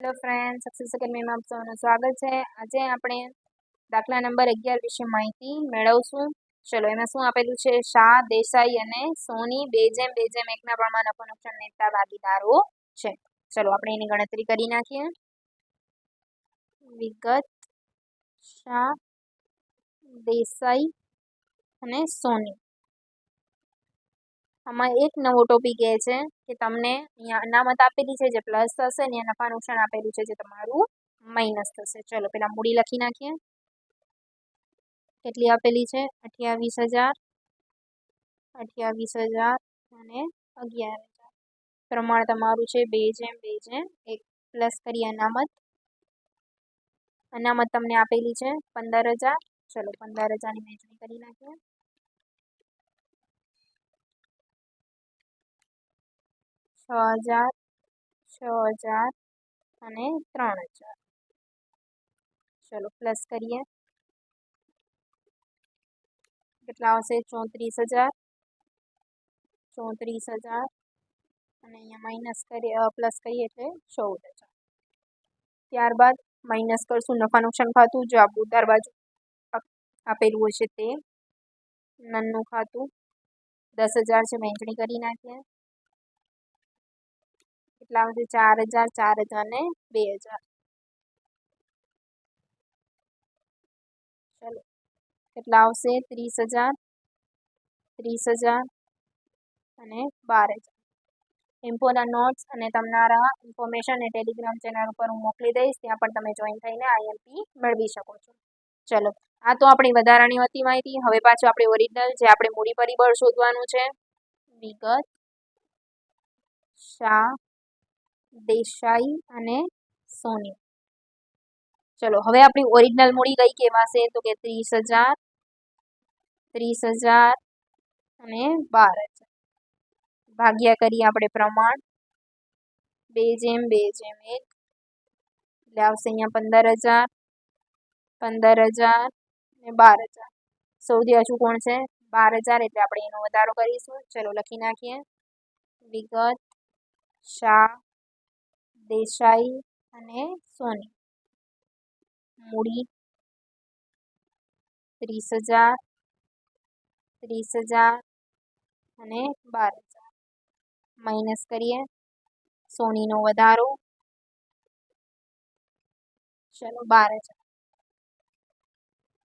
Hello friend success એકેડમીમાં આપ સૌનું સ્વાગત છે. આજે આપણે દાખલા નંબર અગિયાર વિશે માહિતી મેળવશું. ચલો, એમાં શું આપેલું છે? શાહ, દેસાઈ અને સોની બે જેમ બે જેમ એકના પ્રમાણ અપન નુકસાન નેતા ભાગીદારો છે. ચલો, આપણે એની ગણતરી કરી નાખીએ. વિગત, શાહ, દેસાઈ અને સોની. આમાં એક નવો ટોપિક એ છે કે તમને અહીંયા અનામત આપેલી છે, જે પ્લસ થશે ને નફા નુકસાન આપેલું છે, જે તમારું માઇનસ થશે. ચલો, પેલા મૂડી લખી નાખીએ. કેટલી આપેલી છે? અઠ્યાવીસ હજાર અઠ્યાવીસ હજાર અને અગિયાર હજાર. પ્રમાણ તમારું છે બે જેમ બે જેમ એક પ્લસ કરી અનામત. અનામત તમને આપેલી છે પંદર હજાર. ચલો, પંદર હજારની વહેંચણી કરી નાખીએ. છ હજાર છ હજાર અને ત્રણ હજાર. ચલો પ્લસ કરીએ. કેટલા આવશે? ચોત્રીસ હજાર. ચોત્રીસ હજાર. અને અહીંયા માઇનસ કરીએ પ્લસ કરીએ એટલે ચૌદ હજાર. ત્યારબાદ માઇનસ કરશું, નફા નુકસાન ખાતું. જો આપણું ઉધાર બાજુ આપેલું હશે તે. નનનું ખાતું. દસ હજાર છે વહેંચણી કરી નાખીએ કેટલા આવશે ચાર હજાર ચાર હજાર ને બે હજાર. ચલો. કેટલા આવશે? ત્રીસ હજાર ત્રીસ હજાર અને બાર હજાર. ઇમ્પોના નોટ્સ અને તમારા ઇન્ફોર્મેશન એ ટેલિગ્રામ ચેનલ ઉપર હું મોકલી દઈશ. ત્યાં પણ તમે જોઈન થઈને આઈએમપી મેળવી શકો છો. ચલો. આ તો આપણી વધારાની હતી માહિતી. હવે પાછું આપણે ઓરિજિનલ જે આપણે મૂડી પરિબળ શોધવાનું છે, વિગત શાહ દેસાઈ અને સોની. ચલો, હવે આપણી ઓરિજિનલ મૂડી કઈ કહેવાશે? તો કે ત્રીસ હજાર ત્રીસ હજાર અને બાર હજાર. ભાગ્યા કરીએ આપણે પ્રમાણ. બે જેમ બે જેમ, એક. એટલે આવશે અહીંયા પંદર હજાર પંદર હજાર ને બાર હજાર. સૌથી હજુ કોણ છે? બાર હજાર એટલે આપણે એનો વધારો કરીશું. ચલો, લખી નાખીએ. વિગત, શાહ દેસાઈ અને સોની. મૂડી ત્રીસ હજાર ત્રીસ હજાર અને બાર હજાર. માઇનસ કરીએ, સોનીનો વધારો. ચલો બાર હજાર.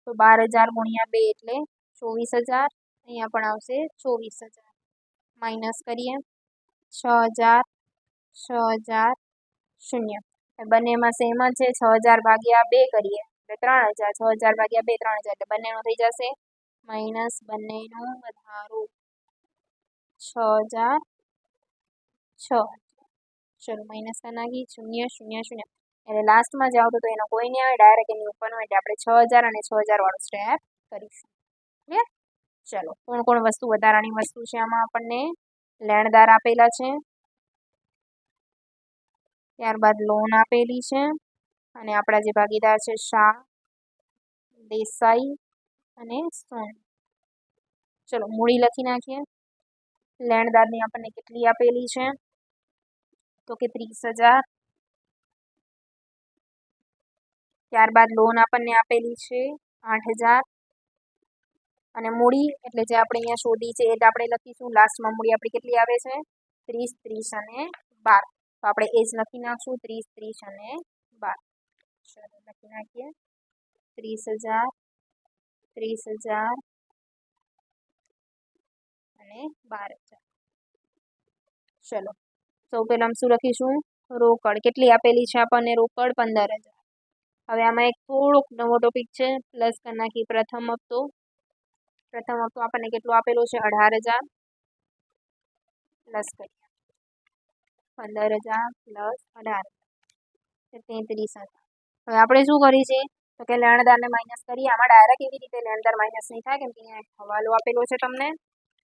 તો બાર હજાર ગુણ્યા બે એટલે ચોવીસ હજાર. અહીંયા પણ આવશે ચોવીસ હજાર. માઇનસ કરીએ, છ હજાર છ હજાર શૂન્ય. બંનેમાં સેમ જ છે, છ હજાર ભાગ્યા બે કરીએ, એટલે ત્રણ હજાર, છ હજાર ભાગ્યા બે, ત્રણ હજાર એટલે બંનેનું થઈ જશે માઇનસ બંનેનું વધારો છ હજાર છ. ચલો માઇનસ નાખી, શૂન્ય શૂન્ય શૂન્ય. એટલે લાસ્ટમાં જે આવતું તો એનો કોઈ નહીં આવે ડાયરેક્ટ એની ઉપરનો એટલે આપણે છ હજાર અને છ હજાર વાળું સ્ટેપ કરીશું. ક્લિયર ચલો કોણ કોણ વસ્તુ વધારાની વસ્તુ છે આમાં આપણને? લેણદાર આપેલા છે. ત્યારબાદ લોન આપેલી છે અને આપણા જે ભાગીદાર છે શાહ દેસાઈ અને સોન. ચલો, મૂડી લખી નાખીએ. લેણદારની આપણને કેટલી આપેલી છે? તો કે ત્રીસ હજાર. ત્યારબાદ લોન આપણને આપેલી છે આઠ હજાર. અને મૂડી એટલે જે આપણે અહીંયા શોધી છે એ જ આપણે લખીશું. લાસ્ટમાં મૂડી આપણી કેટલી આવે છે? ત્રીસ ત્રીસ અને બાર. તો આપણે એજ લખી નાખશું ત્રીસ ત્રીસ અને બાર. ચલો લખી નાખીએ. ત્રીસ હજાર ત્રીસ હજાર અને બાર હજાર. ચલો. સૌ પહેલાં શું લખીશું? રોકડ. કેટલી આપેલી છે આપણને રોકડ? પંદર હજાર. હવે આમાં એક થોડોક નવો ટોપિક છે પ્લસ કરી નાખી પ્રથમ હપ્તો. પ્રથમ હપ્તો આપણને કેટલો આપેલો છે? અઢાર હજાર. પ્લસ કરીએ. પંદર હજાર પ્લસ અઢાર તેત્રીસ હજાર. હવે આપણે શું કરી છે તો કે લેણદારને માઇનસ કરીએ. આમાં ડાયરેક્ટ એવી રીતે લેણદાર માઇનસ નહીં થાય, કેમ કે અહીંયા હવાલો આપેલો છે તમને.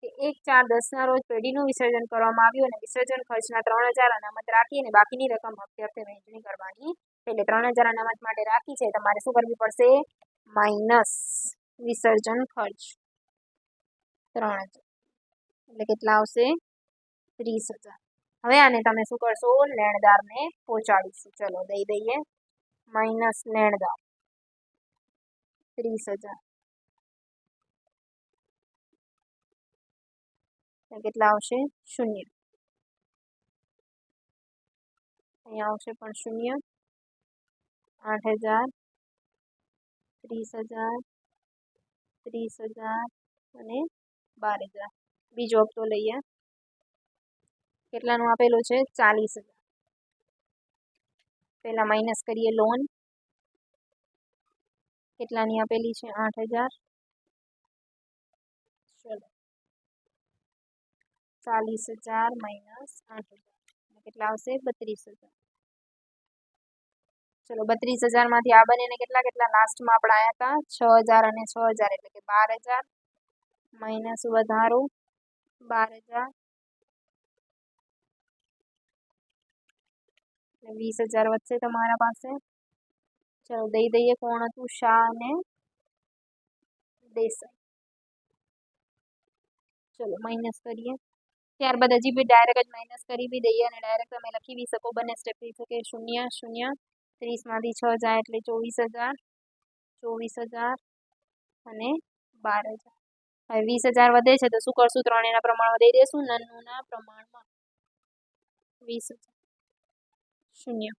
કે એક ચાર દસના રોજ પેઢીનું વિસર્જન કરવામાં આવ્યું અને વિસર્જન ખર્ચના ત્રણ હજાર અનામત રાખી અને બાકીની રકમ હપ્તે હપ્તે વહેંચણી કરવાની. એટલે ત્રણ હજાર અનામત માટે રાખી છે. તમારે શું કરવી પડશે? માઇનસ વિસર્જન ખર્ચ. ત્રણ હજાર. એટલે કેટલા આવશે? ત્રીસ હજાર. હવે આને તમે શું કરશો? લેણદારને પહોંચાડીશું. ચલો, દઈ દઈએ. માઇનસ લેણદાર. ત્રીસ હજાર. કેટલા આવશે? શૂન્ય. અહીંયા આવશે પણ શૂન્ય. આઠ હજાર. ત્રીસ હજાર. ત્રીસ હજાર અને બાર હજાર. બીજો હપ્તો લઈએ. કેટલાનું આપેલું છે? ચાલીસ હજાર. પહેલાં માઇનસ કરીએ લોન કેટલાની આપેલી છે? આઠ હજાર. ચલો. ચાલીસ હજાર માઇનસ આઠ હજાર. કેટલા આવશે? બત્રીસ હજાર. ચલો, બત્રીસ હજારમાંથી આ બંનેને કેટલા કેટલા? લાસ્ટમાં આપણે આવ્યા હતા. છ હજાર અને છ હજાર એટલે કે બાર હજાર. માઇનસ વધારો બાર હજાર. વીસ હજાર વધશે તમારા પાસે. ચલો, દઈ દઈએ કોણ હતું, શાહ અને દેસાઈ. ચલો માઇનસ કરીએ. ત્યારબાદ હજી બી ડાયરેક્ટ જ માઇનસ કરી બી દઈએ અને ડાયરેક્ટ તમે લખી બી શકો, બંને સ્ટેપ શકે. શૂન્ય શૂન્ય, ત્રીસમાંથી છ જાય એટલે ચોવીસ હજાર. ચોવીસ હજાર અને બાર હજાર. હવે વીસ હજાર વધે છે, તો શું કરશું? ત્રણેયના પ્રમાણમાં દઈ દઈશું નન્નુના પ્રમાણમાં. વીસ હજાર. શૂન્ય.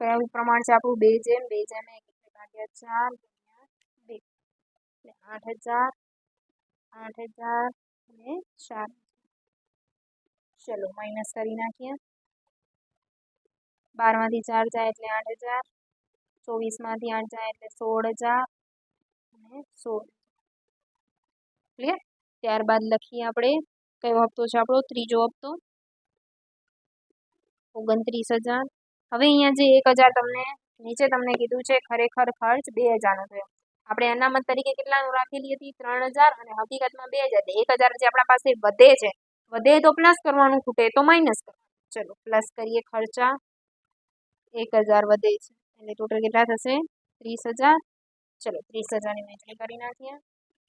કયું પ્રમાણ છે આપણું બે જેમ બે જેમ એક એટલે ભાગ્યા ચાર ગુણ્યા બે. એટલે આઠ હજાર આઠ હજાર અને ચાર. ચલો માઇનસ કરી નાખીએ. બારમાંથી ચાર જાય એટલે આઠ હજાર. ચોવીસમાંથી આઠ જાય એટલે સોળ હજાર અને સોળ. ક્લિયર ત્યારબાદ લખીએ આપણે. કયો હપ્તો છે આપણો? ત્રીજો હપ્તો. ઓગણત્રીસ હજાર. હવે અહીંયા જે એક હજાર તમને નીચે તમને કીધું છે, ખરેખર ખર્ચ બે હજારનો થયો. આપણે અનામત તરીકે કેટલાનું રાખેલી હતી? ત્રણ હજાર અને હકીકતમાં બે હજાર. એક હજાર જે આપણા પાસે વધે છે, વધે તો પ્લસ કરવાનું ખૂટે, તો માઇનસ કરવાનું ચલો પ્લસ કરીએ ખર્ચા. એક હજાર વધે છે. એટલે ટોટલ કેટલા થશે? ત્રીસ હજાર. ચલો, ત્રીસ હજારની વહેંચણી કરી નાખીએ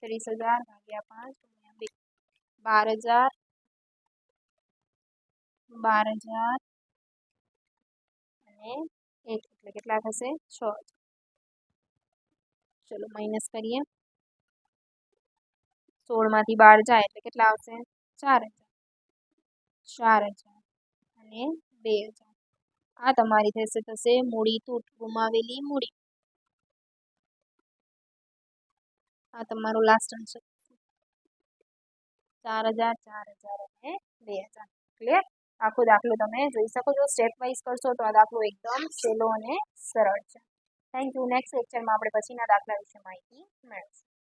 ત્રીસ હજાર ભાગ્યા પાંચ, ગુણ્યા બે. બાર હજાર. બાર હજાર. અને એક એટલે કેટલા થશે છ ચલો માઇનસ કરીએ સોળમાંથી બાર જાય એટલે કેટલા આવશે ચાર હજાર ચાર હજાર અને બે હજાર આ તમારી થશે થશે મૂડી તૂટ ગુમાવેલી મૂડી આ તમારું લાસ્ટ આન્સર ચાર હજાર ચાર હજાર અને બે હજાર ક્લિયર આખો દાખલો તમે જોઈ શકો છો. સ્ટેપ વાઇઝ કરશો તો આ દાખલો એકદમ સહેલો અને સરળ છે. થેન્ક યુ નેક્સ્ટ લેક્ચરમાં આપણે પછીના દાખલા વિશે માહિતી મેળવીશું.